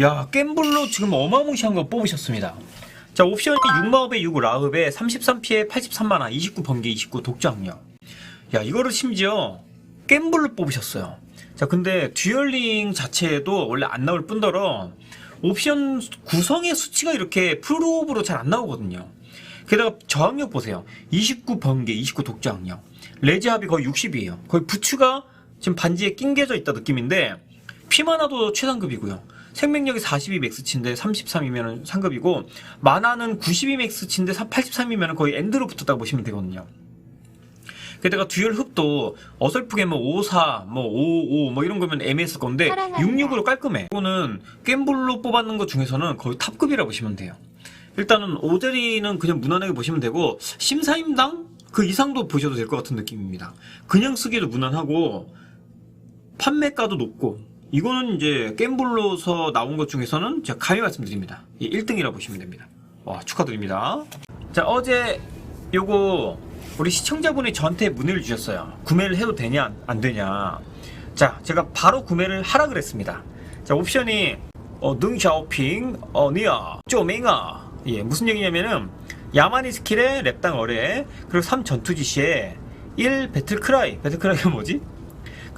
야, 겜블로 지금 어마무시한 거 뽑으셨습니다. 자, 옵션이 6마법에 6 라흡에 33피에 83만화, 29 번개, 29 독자학력. 야, 이거를 심지어 겜블로 뽑으셨어요. 자, 근데 듀얼링 자체에도 원래 안 나올 뿐더러 옵션 구성의 수치가 이렇게 프로브로 잘 안 나오거든요. 게다가 저항력 보세요. 29 번개, 29 독자학력. 레지 합이 거의 60이에요. 거의 부츠가 지금 반지에 낑겨져 있다 느낌인데 피마나도 최상급이고요. 생명력이 42 맥스치인데 33이면 상급이고 마나는 92 맥스치인데 83이면 거의 엔드로 붙었다고 보시면 되거든요. 게다가 듀얼 흡도 어설프게 뭐 54, 뭐 55, 뭐 이런 거면 애매했을 건데 사랑한다. 66으로 깔끔해. 이거는 겜블로 뽑았는 것 중에서는 거의 탑급이라 보시면 돼요. 일단은 오데리는 그냥 무난하게 보시면 되고 심사임당 그 이상도 보셔도 될 것 같은 느낌입니다. 그냥 쓰기도 무난하고 판매가도 높고 이거는 이제 겜블로서 나온 것 중에서는 제가 감히 말씀드립니다. 1등이라 보시면 됩니다. 와 축하드립니다. 자 어제 요거 우리 시청자분이 저한테 문의를 주셨어요. 구매를 해도 되냐 안 되냐. 자 제가 바로 구매를 하라 그랬습니다. 자 옵션이 어, 능샤오핑 어 니아 쪼맹아 예 무슨 얘기냐면은 야마니 스킬에 랩당 어뢰 그리고 3 전투 지시에 1 배틀 크라이 배틀 크라이가 뭐지?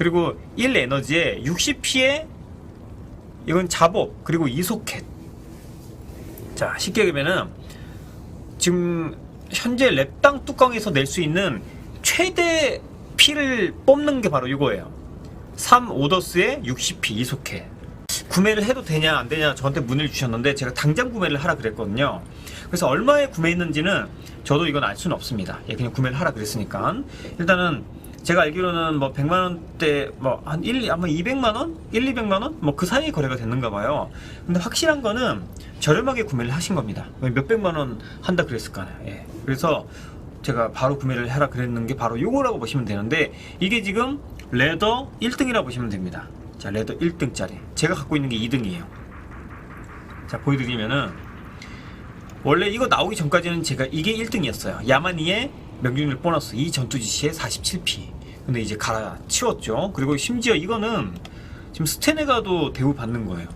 그리고 1 에너지에 60피에 이건 잡업 그리고 이소켓. 자 쉽게 얘기하면은 지금 현재 랩당 뚜껑에서 낼 수 있는 최대 피를 뽑는 게 바로 이거예요. 3 오더스에 60피 이소켓. 구매를 해도 되냐 안 되냐 저한테 문의를 주셨는데 제가 당장 구매를 하라 그랬거든요. 그래서 얼마에 구매했는지는 저도 이건 알 수는 없습니다. 예, 그냥 구매를 하라 그랬으니까. 일단은 제가 알기로는 뭐 100만 원대 뭐 한 1, 아마 200만 원? 1, 200만 원? 뭐 그 사이에 거래가 됐는가 봐요. 근데 확실한 거는 저렴하게 구매를 하신 겁니다. 왜 몇백만 원 한다 그랬을까요? 예. 그래서 제가 바로 구매를 하라 그랬는 게 바로 요거라고 보시면 되는데 이게 지금 레더 1등이라고 보시면 됩니다. 자, 레더 1등짜리. 제가 갖고 있는 게 2등이에요. 자, 보여드리면은 원래 이거 나오기 전까지는 제가 이게 1등이었어요. 야마니의 명중률 보너스 이 전투 지시에 47p. 근데 이제 갈아치웠죠. 그리고 심지어 이거는 지금 스테네가도 대우 받는 거예요.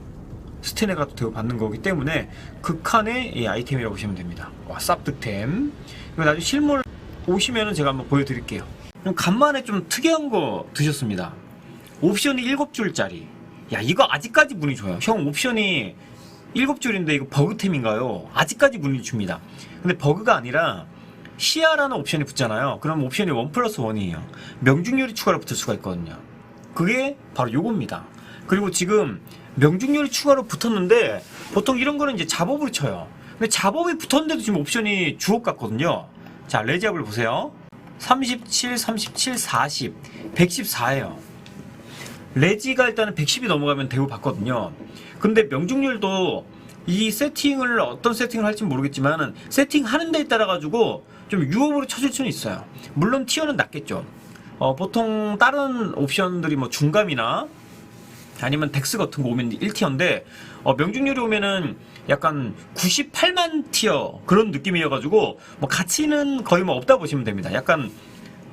스테네가도 대우 받는 거기 때문에 극한의 이 아이템이라고 보시면 됩니다. 와, 쌉득템. 이거 나중에 실물 오시면은 제가 한번 보여드릴게요. 그럼 간만에 좀 특이한 거 드셨습니다. 옵션이 7줄짜리. 야, 이거 아직까지 문이 줘요. 형, 옵션이 7줄인데 이거 버그템인가요? 아직까지 문이 줍니다. 근데 버그가 아니라 시야라는 옵션이 붙잖아요. 그럼 옵션이 1 플러스 1이에요. 명중률이 추가로 붙을 수가 있거든요. 그게 바로 요겁니다. 그리고 지금 명중률이 추가로 붙었는데 보통 이런 거는 이제 잡업으로 쳐요. 근데 잡업이 붙었는데도 지금 옵션이 주옥 같거든요. 자, 레지압을 보세요. 37, 37, 40, 114예요. 레지가 일단은 110이 넘어가면 대우 받거든요. 근데 명중률도 이 세팅을 어떤 세팅을 할지 모르겠지만은 세팅하는 데에 따라 가지고 좀 유업으로 쳐줄 수는 있어요. 물론 티어는 낮겠죠. 어, 보통 다른 옵션들이 뭐 중감이나 아니면 덱스 같은 거 오면 1티어인데 어, 명중률이 오면은 약간 98만 티어 그런 느낌이어가지고 뭐 가치는 거의 뭐 없다 보시면 됩니다. 약간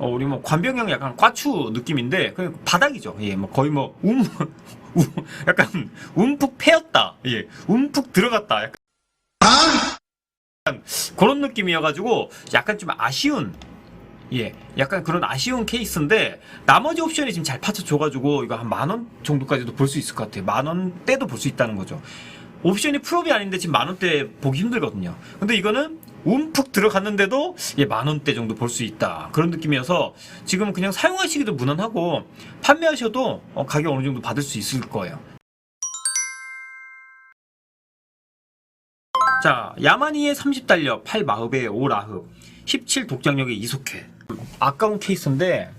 어, 우리 뭐 관병형 약간 꽈추 느낌인데 그냥 바닥이죠. 예, 뭐 거의 뭐 움, 우- 약간 움푹 패였다. 예, 움푹 들어갔다. 약간 그런 느낌이어가지고 약간 좀 아쉬운 예, 약간 그런 아쉬운 케이스인데 나머지 옵션이 지금 잘 받쳐줘가지고 이거 한 만 원 정도까지도 볼 수 있을 것 같아요. 만 원대도 볼 수 있다는 거죠. 옵션이 풀업이 아닌데 지금 만 원대 보기 힘들거든요. 근데 이거는 움푹 들어갔는데도 예, 만 원대 정도 볼 수 있다. 그런 느낌이어서 지금 그냥 사용하시기도 무난하고 판매하셔도 어, 가격 어느 정도 받을 수 있을 거예요. 자, 야마니의 30달력, 8마흡의 5라흡, 17 독장력의 이속해. 아까운 케이스인데,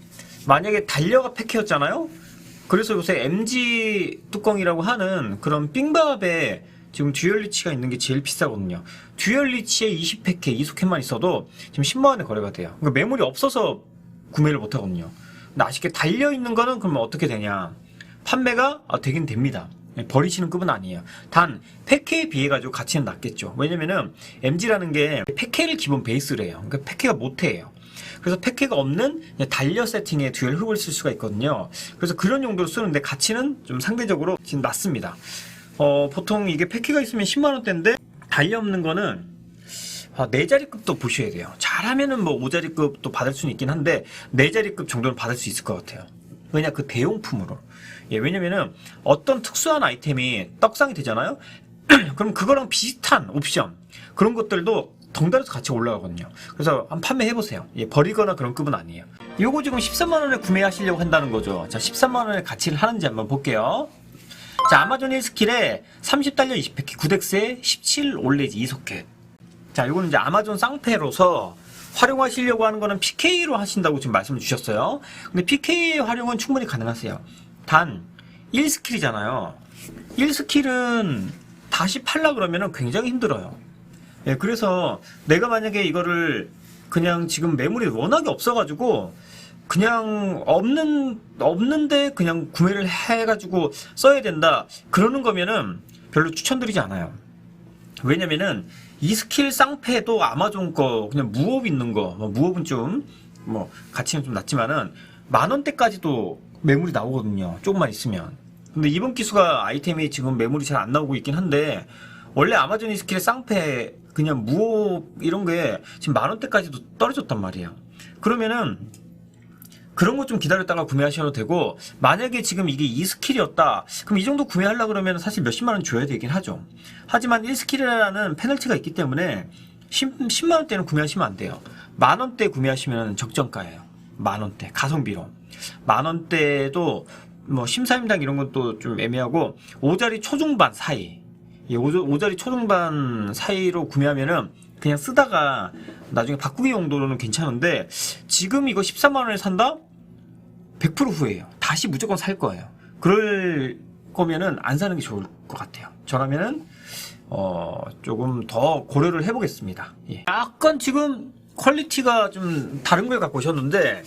만약에 달려가 패키였잖아요? 그래서 요새 MG 뚜껑이라고 하는 그런 삥밥에 지금 듀얼리치가 있는 게 제일 비싸거든요. 듀얼리치에 20패케, 이속해만 있어도 지금 10만 원에 거래가 돼요. 그러니까 매물이 없어서 구매를 못 하거든요. 근데 아쉽게 달려 있는 거는 그러면 어떻게 되냐. 판매가 아, 되긴 됩니다. 예, 버리시는 급은 아니에요. 단 패케에 비해 가지고 가치는 낮겠죠. 왜냐면은 MG라는 게 패케를 기본 베이스로 해요. 그러니까 패케가 못해요. 그래서 패케가 없는 달려 세팅에 듀얼 흡을 쓸 수가 있거든요. 그래서 그런 용도로 쓰는데 가치는 좀 상대적으로 지금 낮습니다. 어, 보통 이게 패키가 있으면 10만원대인데, 달리 없는 거는, 아, 네 자리급도 보셔야 돼요. 잘하면은 뭐 5자리급도 받을 수는 있긴 한데, 네 자리급 정도는 받을 수 있을 것 같아요. 왜냐, 그 대용품으로. 예, 왜냐면은 어떤 특수한 아이템이 떡상이 되잖아요? 그럼 그거랑 비슷한 옵션, 그런 것들도 덩달아서 같이 올라가거든요. 그래서 한번 판매해보세요. 예, 버리거나 그런 급은 아니에요. 요거 지금 13만원에 구매하시려고 한다는 거죠. 자, 13만원에 가치를 하는지 한번 볼게요. 자, 아마존 1스킬에 30달러 20패키 9덱스에 17 올레지 2소켓. 자, 요거는 이제 아마존 쌍패로서 활용하시려고 하는 거는 PK로 하신다고 지금 말씀을 주셨어요. 근데 PK 활용은 충분히 가능하세요. 단, 1스킬이잖아요. 1스킬은 다시 팔라 그러면 굉장히 힘들어요. 예, 그래서 내가 만약에 이거를 그냥 지금 매물이 워낙에 없어가지고 그냥 없는 없는데 그냥 구매를 해가지고 써야 된다 그러는 거면은 별로 추천드리지 않아요. 왜냐면은 이 스킬 쌍패도 아마존 거 그냥 무업 있는 거 뭐 무업은 좀 뭐 가치는 좀 낮지만은 만 원대까지도 매물이 나오거든요. 조금만 있으면. 근데 이번 기수가 아이템이 지금 매물이 잘 안 나오고 있긴 한데 원래 아마존 이 스킬의 쌍패 그냥 무업 이런 게 지금 만 원대까지도 떨어졌단 말이에요. 그러면은 그런 거좀 기다렸다가 구매하셔도 되고 만약에 지금 이게 2스킬이었다 그럼 이 정도 구매하려 그러면 사실 몇십만 원 줘야 되긴 하죠. 하지만 1스킬이라는 페널티가 있기 때문에 10, 만 원대는 구매하시면 안 돼요. 만 원대 구매하시면 적정가예요. 만 원대 가성비로. 만 원대도 뭐 심사임당 이런 것도 좀 애매하고 5자리 초중반 사이. 이 5자리 초중반 사이로 구매하면은 그냥 쓰다가 나중에 바꾸기 용도로는 괜찮은데 지금 이거 13만 원에 산다? 100% 후회해요. 다시 무조건 살 거예요. 그럴 거면은 안 사는 게 좋을 것 같아요. 저라면은 어 조금 더 고려를 해보겠습니다. 예. 약간 지금 퀄리티가 좀 다른 걸 갖고 오셨는데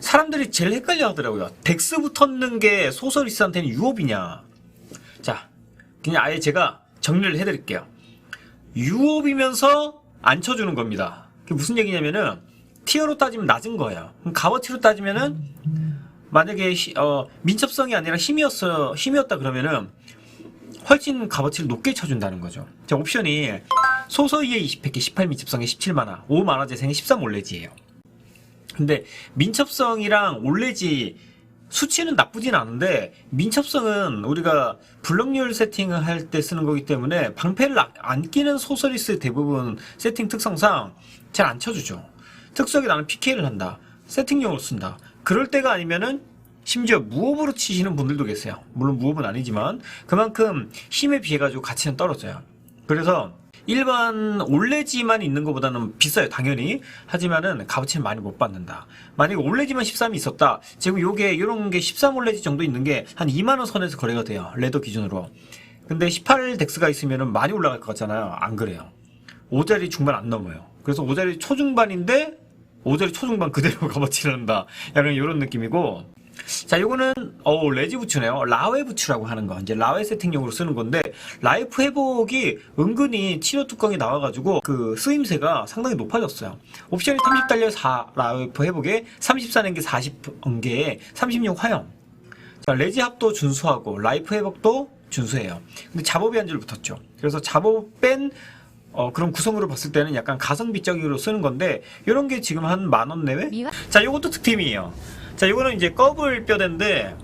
사람들이 제일 헷갈려 하더라고요. 덱스 붙었는 게 소설리스한테는 유업이냐. 자, 그냥 아예 제가 정리를 해드릴게요. 유업이면서 안 쳐주는 겁니다. 그게 무슨 얘기냐면은 티어로 따지면 낮은 거예요. 값어치로 따지면은 만약에 시- 어, 민첩성이 아니라 힘이었어 힘이었다 그러면은 훨씬 값어치를 높게 쳐준다는 거죠. 자 옵션이 소서이의 20팩에 18 민첩성에 17만화, 5만화 재생에 13 올레지예요. 근데 민첩성이랑 올레지 수치는 나쁘진 않은데 민첩성은 우리가 블록률 세팅을 할 때 쓰는 거기 때문에 방패를 안- 안 끼는 소서리스 대부분 세팅 특성상 잘 안 쳐주죠. 특수하게 나는 PK를 한다. 세팅용으로 쓴다. 그럴 때가 아니면은 심지어 무업으로 치시는 분들도 계세요. 물론 무업은 아니지만 그만큼 힘에 비해 가지고 가치는 떨어져요. 그래서 일반 올레지만 있는 것보다는 비싸요, 당연히. 하지만은 값어치는 많이 못 받는다. 만약에 올레지만 13이 있었다. 지금 요게, 요런 게 13 올레지 정도 있는 게 한 2만원 선에서 거래가 돼요. 레더 기준으로. 근데 18 덱스가 있으면은 많이 올라갈 것 같잖아요. 안 그래요. 5자리 중반 안 넘어요. 그래서 5자리 초중반인데 5자리 초중반 그대로 값어치를 한다. 약간 이런 느낌이고. 자, 요거는 어 레지 부츠네요. 라웨 부츠라고 하는 거. 이제 라웨 세팅용으로 쓰는 건데 라이프 회복이 은근히 치료 뚜껑이 나와 가지고 그 쓰임새가 상당히 높아졌어요. 옵션이 30달러 4 라이프 회복에 34년계 40원계에 36 화염. 자, 레지 합도 준수하고 라이프 회복도 준수해요. 근데 잡업 이 한줄 붙었죠. 그래서 잡업 뺀 어, 그런 구성으로 봤을 때는 약간 가성비적으로 쓰는 건데 이런 게 지금 한 만 원 내외? 자, 이것도 득템이에요. 자, 이거는 이제 꺼블 뼈대인데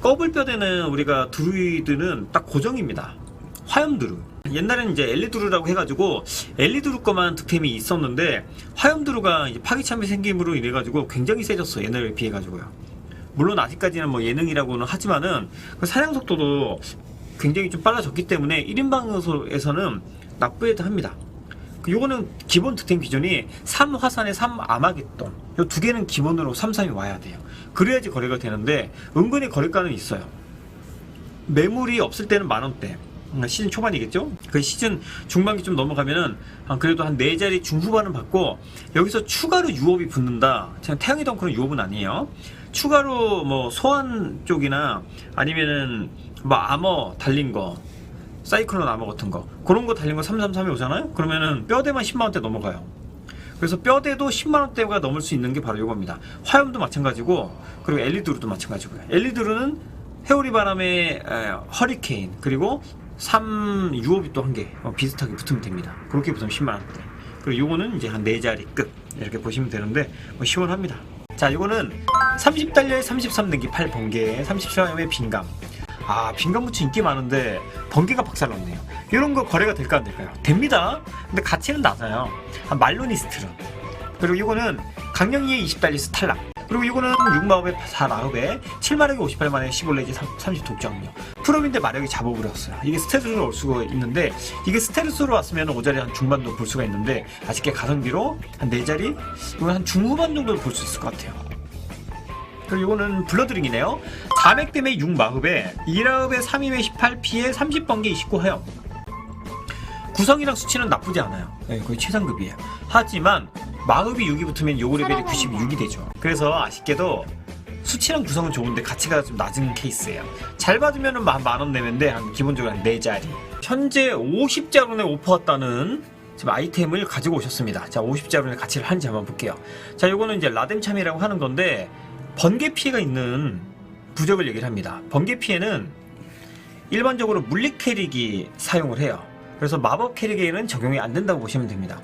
꺼블 뼈대는 우리가 드루이드는 딱 고정입니다. 화염드루. 옛날에는 이제 엘리드루라고 해가지고 엘리드루 거만 득템이 있었는데 화염드루가 이제 파기참이 생김으로 인해가지고 굉장히 세졌어 옛날에 비해가지고요. 물론 아직까지는 뭐 예능이라고는 하지만은 그 사냥 속도도 굉장히 좀 빨라졌기 때문에 1인 방송에서는 나쁘게도 합니다. 그 요거는 기본 득템 기준이 3화산에 3아마겟돈. 요두 개는 기본으로 3, 3이 와야 돼요. 그래야지 거래가 되는데 은근히 거래가는 있어요. 매물이 없을 때는 만 원대. 그러니까 시즌 초반이겠죠? 그 시즌 중반기 좀 넘어가면은 한 그래도 한 네 자리 중후반은 받고 여기서 추가로 유업이 붙는다. 태양의 덩크는 유업은 아니에요. 추가로 뭐 소환 쪽이나 아니면은 뭐 아머 달린 거 사이클론 아머 같은 거 그런 거 달린 거 333이 오잖아요? 그러면은 뼈대만 10만 원대 넘어가요. 그래서 뼈대도 10만 원대가 넘을 수 있는 게 바로 이겁니다. 화염도 마찬가지고 그리고 엘리드루도 마찬가지고요. 엘리드루는 해오리 바람의 에, 허리케인 그리고 3 유업이 또한개 어, 비슷하게 붙으면 됩니다. 그렇게 붙으면 10만 원대. 그리고 요거는 이제 한 4자리급 이렇게 보시면 되는데 뭐 시원합니다. 자, 요거는 30달러에 33 등기 8 번개 37점의 빈감. 아, 무치 인기 많은데 번개가 박살났네요. 이런 거 거래가 될까 안 될까요? 됩니다. 근데 가치는 낮아요. 한 말로니스트로. 그리고 이거는 강령이의 20달리스 탈락. 그리고 이거는 6마법의 4마법에 7마력에 58만에 15레지 30 독점요. 프롬인데 마력이 잡아버렸어요. 이게 스테르스로 올 수가 있는데 이게 스테르스로 왔으면 5자리 한 중반도 볼 수가 있는데 아쉽게 가성비로 한 4자리 이건 한 중후반 정도 볼 수 있을 것 같아요. 그리고 이거는 블러드링이네요. 400댐의 6마흡에 2라흡에 3임에 18피에 30번개 29 하염. 구성이랑 수치는 나쁘지 않아요. 네, 거의 최상급이에요. 하지만 마흡이 6이 붙으면 요거 레벨이 96이 되죠. 그래서 아쉽게도 수치랑 구성은 좋은데 가치가 좀 낮은 케이스예요. 잘 받으면 만원 내면데 한 기본적으로 한 4자리. 현재 50자론에 오퍼 왔다는 지금 아이템을 가지고 오셨습니다. 자, 50자론의 가치를 한지 한번 볼게요. 자, 요거는 이제 라뎀 참이라고 하는 건데 번개 피해가 있는 부적을 얘기를 합니다. 번개 피해는 일반적으로 물리 캐릭이 사용을 해요. 그래서 마법 캐릭에는 적용이 안 된다고 보시면 됩니다.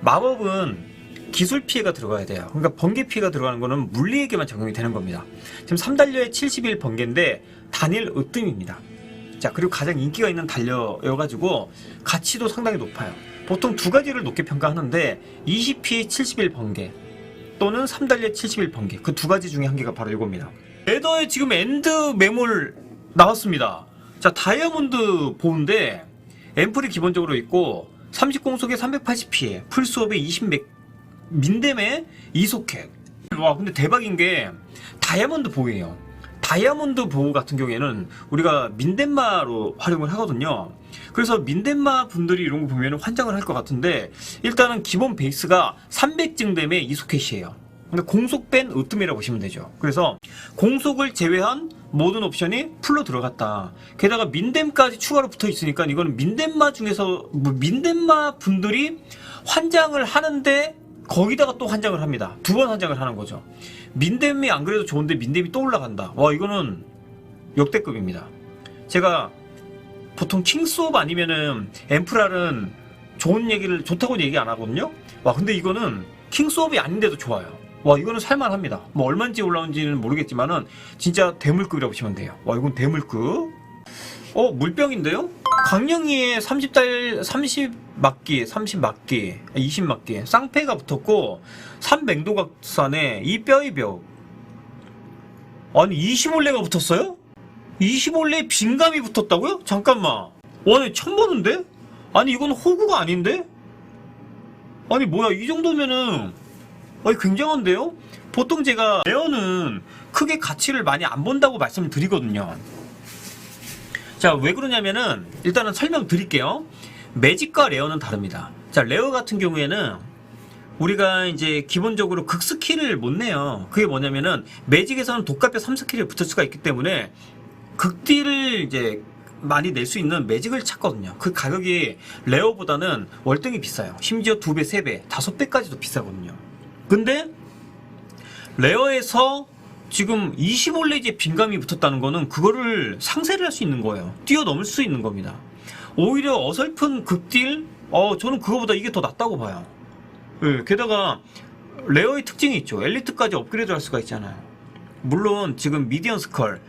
마법은 기술 피해가 들어가야 돼요. 그러니까 번개 피해가 들어가는 거는 물리에게만 적용이 되는 겁니다. 지금 3달러에 71 번개인데 단일 으뜸입니다. 자, 그리고 가장 인기가 있는 달려여가지고 가치도 상당히 높아요. 보통 두 가지를 높게 평가하는데 20피에 71 번개 또는 3달러에 71 번개 그 두 가지 중에 한 개가 바로 이겁니다. 레더에 지금 엔드 매몰 나왔습니다. 자, 다이아몬드 보인데 앰플이 기본적으로 있고 30공속에 380피에 풀수업에 20맥 민댐에 2소켓 와 근데 대박인 게 다이아몬드 보호예요 다이아몬드 보호 같은 경우에는 우리가 민덴마로 활용을 하거든요 그래서 민덴마 분들이 이런 거 보면 환장을 할 것 같은데 일단은 기본 베이스가 300증댐에 2소켓이에요 근데 공속 뺀 으뜸이라고 보시면 되죠. 그래서 공속을 제외한 모든 옵션이 풀로 들어갔다. 게다가 민댐까지 추가로 붙어 있으니까 이거는 민덴마 중에서 뭐 민덴마 분들이 환장을 하는데 거기다가 또 환장을 합니다. 두 번 환장을 하는 거죠. 민댐이 안 그래도 좋은데 민댐이 또 올라간다. 와 이거는 역대급입니다. 제가 보통 킹스옵 아니면은 엠프랄은 좋은 얘기를 좋다고 얘기 안 하거든요. 와 근데 이거는 킹스옵이 아닌데도 좋아요. 와 이거는 살만합니다. 뭐 얼마인지 올라온지는 모르겠지만은 진짜 대물급이라고 보시면 돼요. 와 이건 대물급. 어 물병인데요? 강령이에 30달 30 막기, 30 막기, 20 막기 쌍패가 붙었고 3맹도각산에 이 뼈의 벽. 아니 25레가 붙었어요? 25레 빈감이 붙었다고요? 잠깐만. 와, 나 처음 보는데? 아니 이건 호구가 아닌데? 아니 뭐야 이 정도면은 아니 굉장한데요? 보통 제가 레어는 크게 가치를 많이 안 본다고 말씀을 드리거든요. 자, 왜 그러냐면은 일단은 설명 드릴게요. 매직과 레어는 다릅니다. 자, 레어 같은 경우에는 우리가 이제 기본적으로 극 스킬을 못 내요. 그게 뭐냐면은 매직에서는 독가뼈 3스킬이 붙을 수가 있기 때문에 극딜을 이제 많이 낼 수 있는 매직을 찾거든요. 그 가격이 레어보다는 월등히 비싸요. 심지어 2배, 3배, 5배까지도 비싸거든요. 근데 레어에서 지금 25레지의 빈감이 붙었다는 거는 그거를 상쇄를 할 수 있는 거예요. 뛰어넘을 수 있는 겁니다. 오히려 어설픈 극딜, 어, 저는 그거보다 이게 더 낫다고 봐요. 예, 게다가 레어의 특징이 있죠. 엘리트까지 업그레이드 할 수가 있잖아요. 물론 지금 미디언 스컬,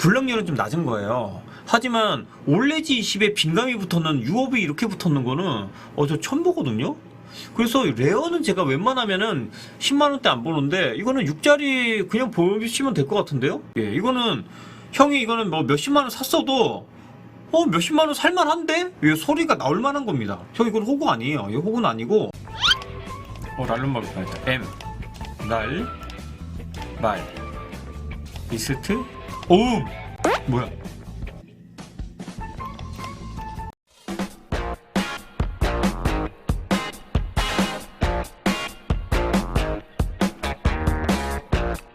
불량률은 좀 낮은 거예요. 하지만 올레지 20에 빈감이 붙었는 유업이 이렇게 붙었는 거는 어, 저 처음 보거든요? 그래서 레어는 제가 웬만하면은 10만원대 안 보는데 이거는 6짜리 그냥 보시면 될 것 같은데요? 예, 이거는 형이 이거는 뭐 몇십만원 샀어도 어 몇십만원 살만한데? 이 소리가 나올 만한 겁니다. 형 이건 호구 아니에요. 이 호구는 아니고 어 랄룸말 보다 M 날 말 리스트 오음 뭐야